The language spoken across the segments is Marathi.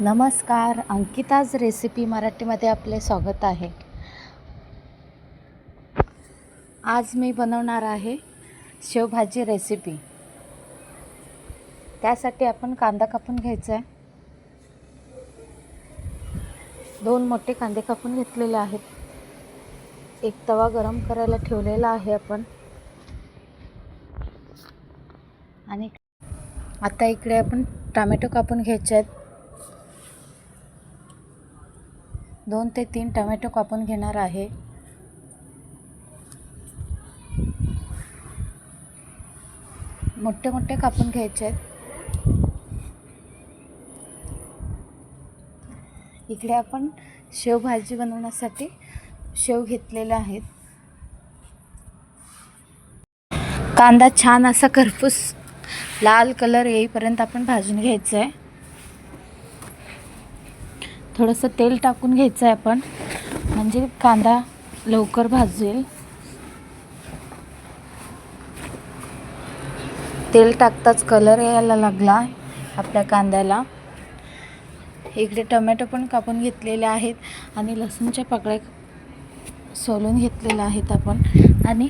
नमस्कार अंकिताज रेसिपी मराठीमध्ये आपले स्वागत आहे. आज मी बनवणार आहे शेवभाजी रेसिपी. त्यासाठी आपण कांदा कापून घ्यायचा आहे. दोन मोठे कांदे कापून घेतलेले आहेत. एक तवा गरम करायला ठेवलेला आहे आपण. आणि आता इकडे आपण टमॅटो कापून घ्यायचे आहेत. दोन ते तीन टमॅटो कापून घेणार आहे. मोठे मोठे कापून घ्यायचे आहेत. इकडे आपण शेवभाजी बनवण्यासाठी शेव घेतलेले आहेत. कांदा छान असा करपूस लाल कलर येईपर्यंत आपण भाजून घ्यायचं आहे थोडंसं तेल टाकून घ्यायचं आहे आपण. म्हणजे कांदा लवकर भाजेल तेल टाकताच कलर यायला लागला आपल्या कांद्याला. इकडे टोमॅटो पण कापून घेतलेले आहेत आणि लसूणच्या पाकळ्या सोलून घेतलेल्या आहेत आपण. आणि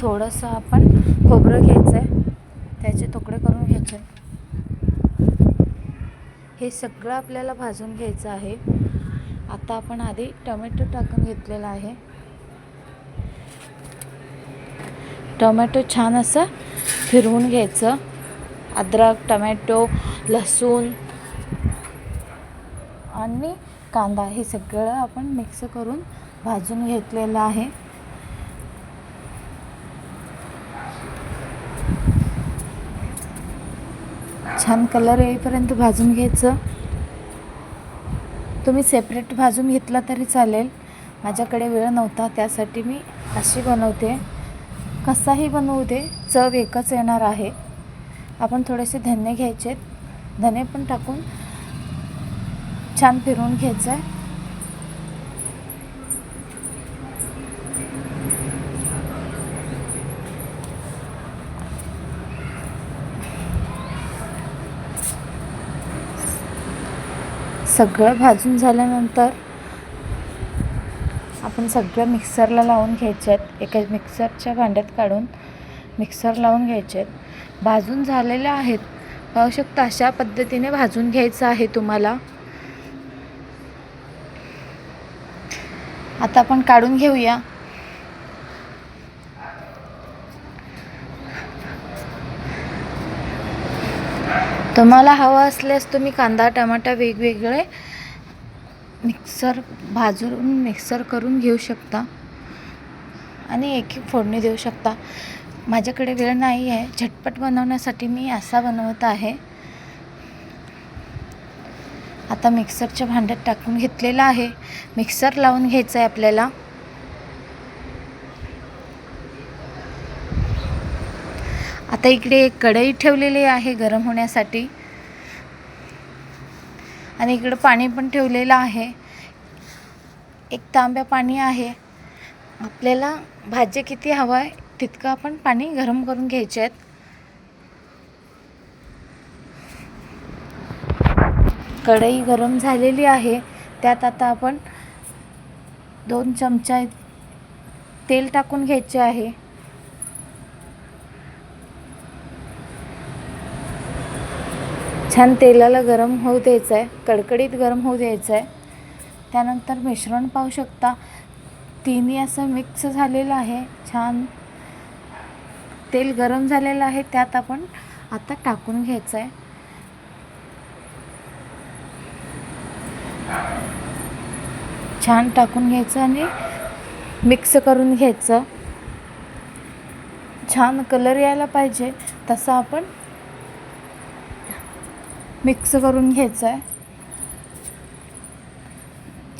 थोडंसं आपण खोबरं घ्यायचं आहे त्याचे तुकडे करून घ्यायचे. हे सगळं आपल्याला भाजून घ्यायचं आहे. आता आपण आधी टोमॅटो टाकून घेतलेला आहे. टोमॅटो छान असं फिरवून घ्यायचं. अद्रक टमॅटो लसूण आणि कांदा हे सगळं आपण मिक्स करून भाजून घेतलेलं आहे. छान कलर येईपर्यंत भाजून घ्यायचं. तुम्ही सेपरेट भाजून घेतला तरी चालेल. माझ्याकडे वेळ नव्हता त्यासाठी मी अशी बनवते. कसाही बनवू दे चव एकच येणार आहे. आपण थोडेसे धने घ्यायचे धने पण टाकून छान फिरवून घ्यायचं आहे सगळं भाजून झाल्यानंतर आपण सगळं मिक्सरला लावून घ्यायचे आहेत. एका मिक्सरच्या भांड्यात काढून मिक्सर लावून घ्यायचे आहेत. भाजून झालेल्या आहेत. पाहू शकता अशा पद्धतीने भाजून घ्यायचं आहे तुम्हाला. आता आपण काढून घेऊया. तुम्हाला हवं असल्यास तुम्ही कांदा टमाटा वेगवेगळे मिक्सर भाजून मिक्सर करून घेऊ शकता. आणि एक एक फोडणी देऊ शकता. माझ्याकडे वेळ नाही आहे. झटपट बनवण्यासाठी मी असा बनवत आहे. आता मिक्सरच्या भांड्यात टाकून घेतलेला आहे. मिक्सर लावून घ्यायचं आहे आपल्याला. आता इकडे एक कढई ठेवलेली आहे गरम होण्यासाठी. आणि इकडं पाणी पण ठेवलेलं आहे. एक तांब्या पाणी आहे. आपल्याला भाज्या किती हवं आहे तितकं आपण पाणी गरम करून घ्यायचे आहेत. कढई गरम झालेली आहे. त्यात आता आपण दोन चमचा तेल टाकून घ्यायचे आहे. छान तेलाला गरम होऊ द्यायचं आहे कडकडीत गरम होऊ द्यायचं आहे त्यानंतर मिश्रण पाहू शकता. तिन्ही असं मिक्स झालेलं आहे. छान तेल गरम झालेलं आहे. त्यात आपण आता टाकून घ्यायचं आहे छान टाकून घ्यायचं आणि मिक्स करून घ्यायचं. छान कलर यायला पाहिजे. तसं आपण मिक्स करून घ्यायचं आहे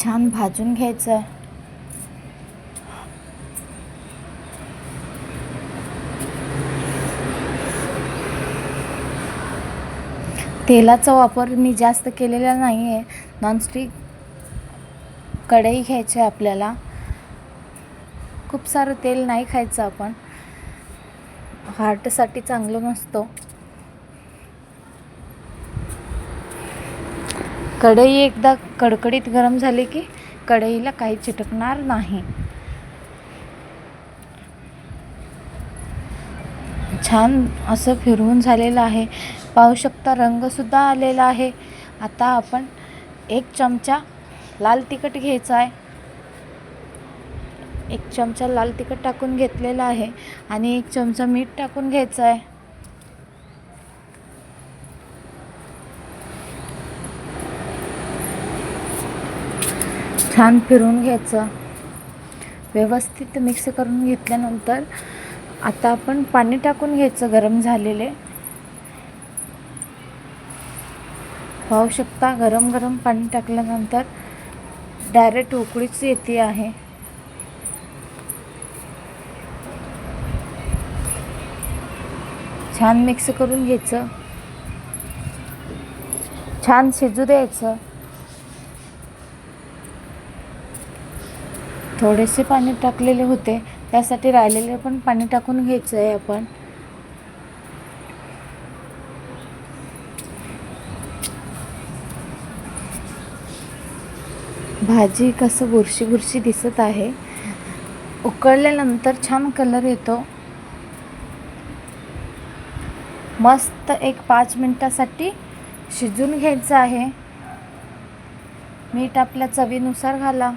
छान भाजून घ्यायचं आहे तेलाचा वापर मी जास्त केलेला नाही आहे नॉनस्टिक कढई घ्यायची आहे आपल्याला. खूप सारं तेल नाही खायचं आपण. हार्टसाठी चांगलं नसतो. कढई एकदा कडकडीत गरम झाली की कढईला काही चिटकणार नाही. छान असं फिरवून झालेलं आहे. पाहू शकता रंगसुद्धा आलेला आहे. आता आपण एक चमचा लाल तिखट घ्यायचा आहे. एक चमचा लाल तिखट टाकून घेतलेला आहे आणि एक चमचा मीठ टाकून घ्यायचं आहे. छान फिरवून घ्यायचं. व्यवस्थित मिक्स करून घेतल्यानंतर आता आपण पाणी टाकून घ्यायचं गरम झालेले. पाहू शकता गरम गरम पाणी टाकल्यानंतर डायरेक्ट उकळीच येते आहे. छान मिक्स करून घ्यायचं. छान शिजू द्यायचं. थोडेसे पाणी टाकलेले होते. त्यासाठी राहिलेले पण पाणी टाकून घ्यायचं आहे आपण. भाजी कसं बुरशी बुरशी दिसत आहे. उकळल्यानंतर छान कलर येतो. मस्त एक पाच मिनटासाठी शिजून घ्यायचं आहे. मीठ आपल्या चवीनुसार घाला.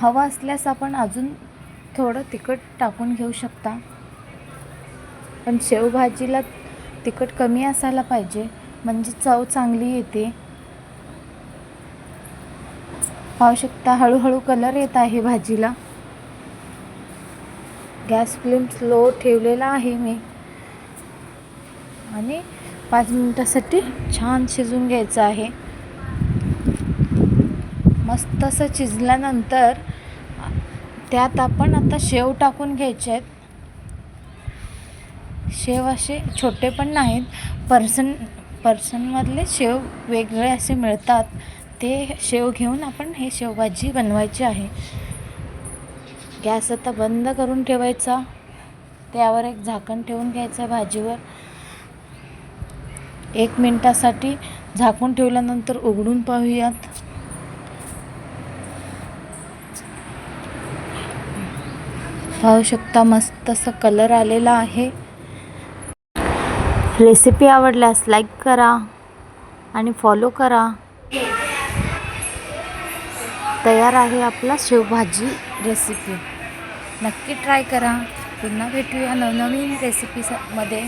हवं असल्यास आपण अजून थोडं तिखट टाकून घेऊ शकता. पण शेवभाजीला तिखट कमी असायला पाहिजे म्हणजे चव चांगली येते. पाहू शकता हळूहळू कलर येत आहे भाजीला. गॅस फ्लेम स्लो ठेवलेला आहे मी. आणि पाच मिनटासाठी छान शिजून घ्यायचं आहे. मस्त असं चिजल्यानंतर त्यात आपण आता शेव टाकून घ्यायचे आहेत शेव असे छोटे पण नाहीत. पर्सन पर्सनमधले शेव वेगळे असे मिळतात. ते शेव घेऊन आपण हे शेवभाजी बनवायची आहे. गॅस आता बंद करून ठेवायचा. त्यावर एक झाकण ठेवून घ्यायचं भाजीवर. एक मिनटासाठी झाकून ठेवल्यानंतर उघडून पाहूयात. पाहू शकता मस्त असा कलर आलेला आहे. रेसिपी आवडल्यास लाईक करा आणि फॉलो करा. तयार आहे आपला शेवभाजी रेसिपी नक्की ट्राय करा. पुन्हा भेटूया नवनवीन रेसिपीमध्ये